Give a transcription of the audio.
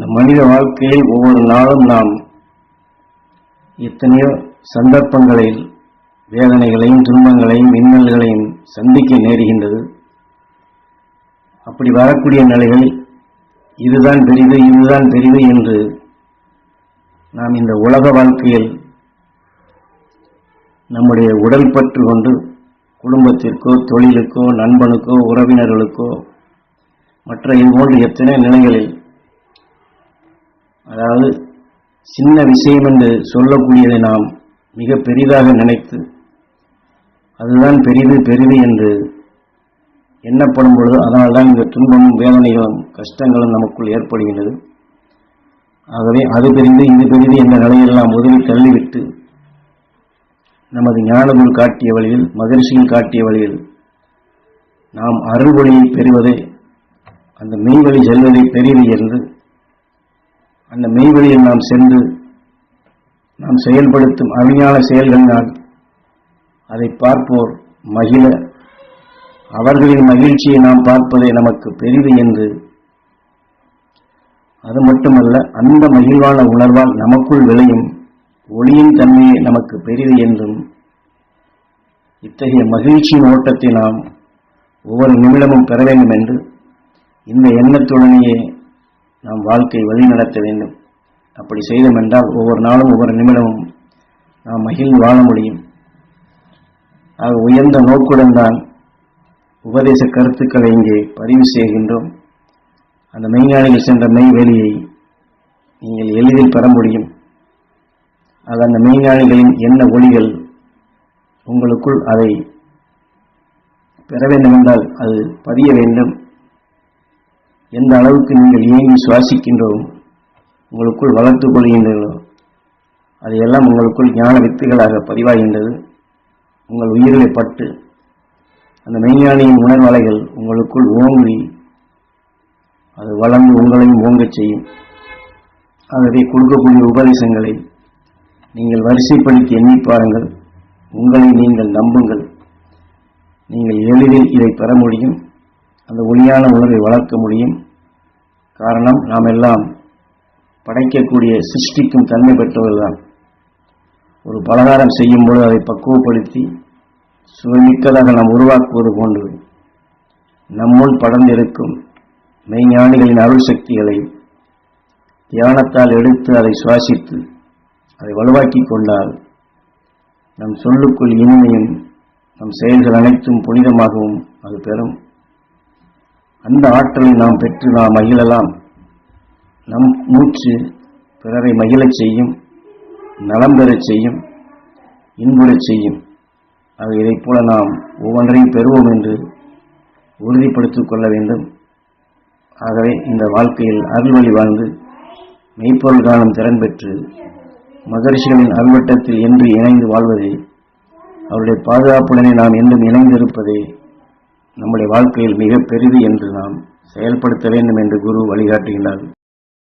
இந்த மனித வாழ்க்கையில் ஒவ்வொரு நாளும் நாம் எத்தனையோ சந்தர்ப்பங்களில் வேதனைகளையும் துன்பங்களையும் மின்னல்களையும் சந்திக்க நேருகின்றது. அப்படி வரக்கூடிய நிலைகள் இதுதான் பெரிது இதுதான் பெரிது என்று நாம் இந்த உலக வாழ்க்கையில் நம்முடைய உடல் பற்று கொண்டு குடும்பத்திற்கோ தொழிலுக்கோ நண்பனுக்கோ உறவினர்களுக்கோ மற்ற இதுபோன்ற எத்தனை நிலைகளில் அதாவது சின்ன விஷயம் என்று சொல்லக்கூடியதை நாம் மிக பெரிதாக நினைத்து அதுதான் பெரிது பெரிது என்று எண்ணப்படும் பொழுது அதனால்தான் இந்த துன்பமும் வேதனைகளும் கஷ்டங்களும் நமக்குள் ஏற்படுகின்றது. ஆகவே அது பெரிந்து இது பெரிது என்ற நிலையெல்லாம் உதவி தள்ளிவிட்டு நமது ஞானகுரு காட்டிய வழியில் மகிழ்ச்சியில் காட்டிய வழியில் நாம் அருள்வழியை பெறுவதே அந்த மெய்வழி செல்வதை பெரியது என்று அந்த மெய்வழியில் நாம் சென்று நாம் செயல்படுத்தும் அருமையான செயல்களினால் அதை பார்ப்போர் மகிழ. அவர்களின் மகிழ்ச்சியை நாம் பார்ப்பதே நமக்கு பெரிது என்று. அது மட்டுமல்ல அந்த மகிழ்வான உணர்வால் நமக்குள் விளையும் ஒளியின் தன்மையை நமக்கு பெரிது என்றும். இத்தகைய மகிழ்ச்சியின் ஓட்டத்தை நாம் ஒவ்வொரு நிமிடமும் பெற வேண்டும் என்று இந்த எண்ணத்துடனேயே நாம் வாழ்க்கை வழிநடத்த வேண்டும். அப்படி செய்தோம் என்றால் ஒவ்வொரு நாளும் ஒவ்வொரு நிமிடமும் நாம் மகிழ்ந்து வாழ முடியும். ஆக உயர்ந்த நோக்குடன் தான் உபதேச கருத்துக்களை இங்கே பதிவு செய்கின்றோம். அந்த மெய்ஞானிகள் சென்ற மெய் வெளியை நீங்கள் எளிதில் பெற முடியும். ஆக அந்த மெய்ஞானிகளின் என்ன ஒளிகள் உங்களுக்குள் அதை பெற வேண்டும் என்றால் அது பதிய வேண்டும். எந்த அளவுக்கு நீங்கள் இயங்கி சுவாசிக்கின்றோம் உங்களுக்குள் வளர்த்துக் கொள்கின்றீர்களோ அதையெல்லாம் உங்களுக்குள் ஞான வித்துகளாக பதிவாகின்றது. உங்கள் உயிர்களை பட்டு அந்த மெய்ஞானியின் உணர்வலைகள் உங்களுக்குள் ஓங்கி அது வளர்ந்து உங்களையும் ஓங்கச் செய்யும். ஆகவே கொடுக்கக்கூடிய உபதேசங்களை நீங்கள் வரிசைப்படுத்தி எண்ணி பாருங்கள். உங்களை நீங்கள் நம்புங்கள். நீங்கள் எளிதில் இதை பெற முடியும். அந்த ஒளியான உணர்வை வளர்க்க முடியும். காரணம் நாம் எல்லாம் படைக்கக்கூடிய சிருஷ்டிக்கும் தன்மை பெற்றவர்கள்தான். ஒரு பலகாரம் செய்யும் பொழுது அதை பக்குவப்படுத்தி சுவைமிக்கதாக நாம் உருவாக்குவது போன்று நம்முள் படர்ந்திருக்கும் மெய்ஞானிகளின் அருள் சக்திகளை தியானத்தால் எடுத்து அதை சுவாசித்து அதை வலுவாக்கிக் கொண்டால் நம் சொல்லுக்குள் இனிமையும் நம் செயல்கள் அனைத்தும் புனிதமாகவும் அது பெறும். அந்த ஆற்றலை நாம் பெற்று நாம் மகிழலாம். நம் மூச்சு பிறரை மகிழச் செய்யும் நலம் பெறச் செய்யும் இன்புறச் செய்யும். ஆக இதைப் போல நாம் ஒவ்வொன்றையும் பெறுவோம் என்று உறுதிப்படுத்திக் கொள்ள வேண்டும். ஆகவே இந்த வாழ்க்கையில் அருள்வழி வாழ்ந்து மெய்ப்பொருள் காலம் திறன் பெற்று மகரிஷிகளின் அல்வட்டத்தில் என்று இணைந்து வாழ்வதே அவருடைய பாதுகாப்புடனே நாம் என்றும் இணைந்திருப்பதே நம்முடைய வாழ்க்கையில் மிக பெரிது என்று நாம் செயல்படுத்த வேண்டும் என்று குரு வழிகாட்டுகின்றார்.